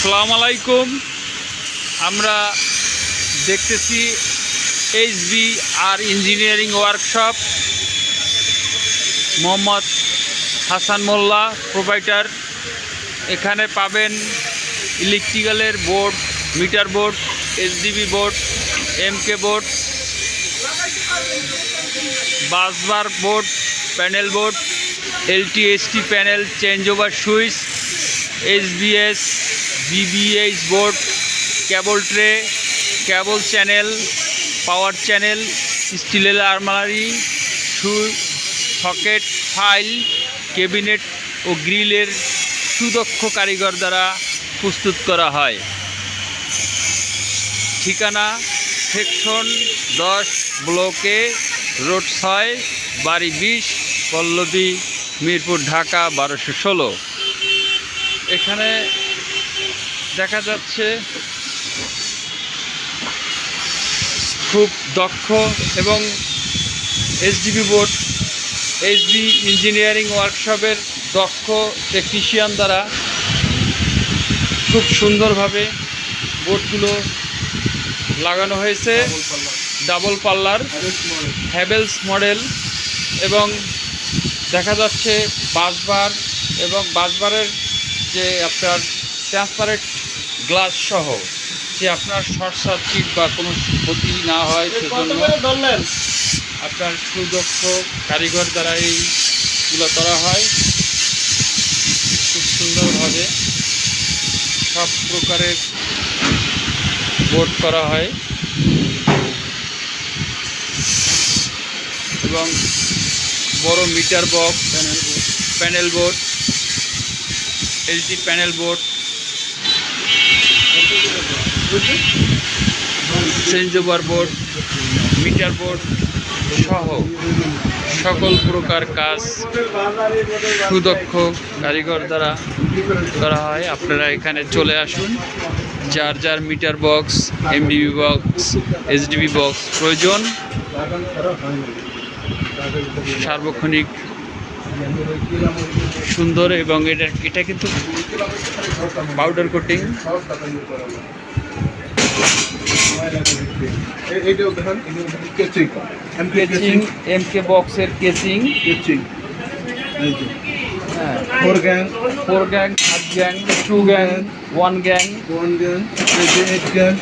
আসসালামু আলাইকুম। আমরা দেখতেছি এইচবি আর engineering workshop. Mohammad Hasan Mollah, provider. এখানে পাবেন ইলেকট্রিক্যালের board, meter board HDB board, MK board, busbar board, panel board, LTST panel, change over switch, HBS BBH board cable tray cable channel power channel স্টিলের আলমারি সু socket file cabinet ও গ্রিলের সুদক্ষ কারিগর দ্বারা প্রস্তুত করা হয়। ঠিকানা সেকশন দশ ব্লকে রোড ছয়, বাড়ি বিশ, পল্লবী, মিরপুর, ঢাকা, বারোশো ষোলো। এখানে দেখা যাচ্ছে খুব দক্ষ এবং এসডিবি বোর্ড এইচবি ইঞ্জিনিয়ারিং ওয়ার্কশপের দক্ষ টেকনিশিয়ান দ্বারা খুব সুন্দরভাবে বোর্ডগুলো লাগানো হয়েছে। ডাবল পাল্লার, হ্যাভেলস মডেল এবং দেখা যাচ্ছে বাসবার এবং বাসবারের যে আপনার ট্রান্সপারেন্ট গ্লাস সহ যে আপনার শর্ট সার্কিট বা কোনো ক্ষতি না হয় সেজন্য আপনার সুদক্ষ কারিগর দ্বারা এইগুলো করা হয়। খুব সুন্দরভাবে সব প্রকারের বোর্ড করা হয়। এবং বড় meter box panel board LT panel board change over board meter board সহ সকল প্রকার কাজ সুদক্ষ কারিগর দ্বারা করা হয়। আপনারা এখানে চলে আসুন। যার যার meter box MDB box HDB box প্রয়োজন, সার্বক্ষণিক সুন্দর এবং এটা এটা কিন্তু powder coating casing M K বক্সের কেচিং কেচিং হ্যাঁ। ফোর গ্যাং ফোর গ্যাং সাত gang two gang one gang one gang এই এইট গ্যাং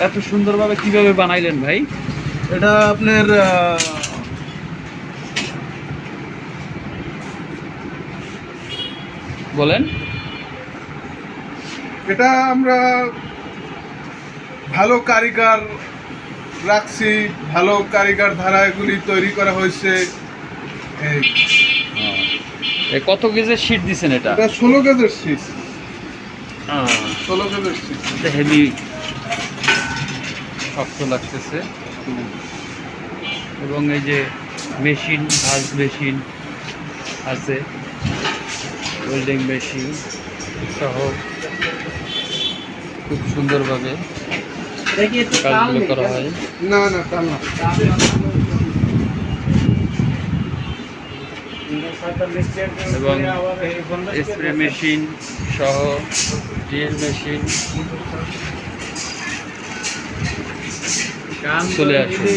এত সুন্দরভাবে কীভাবে বানাইলেন ভাই? এটা আপনার বলেন। এটা আমরা ভালো কারিগর রাখছি ভালো কারিগর ধারা এগুলি তৈরি করা হয়েছে। কত কেজি শীট দিছেন এটা? এটা ষোলো গেজের সিট ষোলো গেজের সিট হেভি শক্ত লাগতেছে। এবং এই যে মেশিন ভাজ মেশিন আছে। ওয়েল্ডিং মেশিন সহ খুব সুন্দরভাবে কাজগুলো করা হয়। না না কাল না। এবং স্প্রে মেশিন সহ ডিএল মেশিন চলে আসে।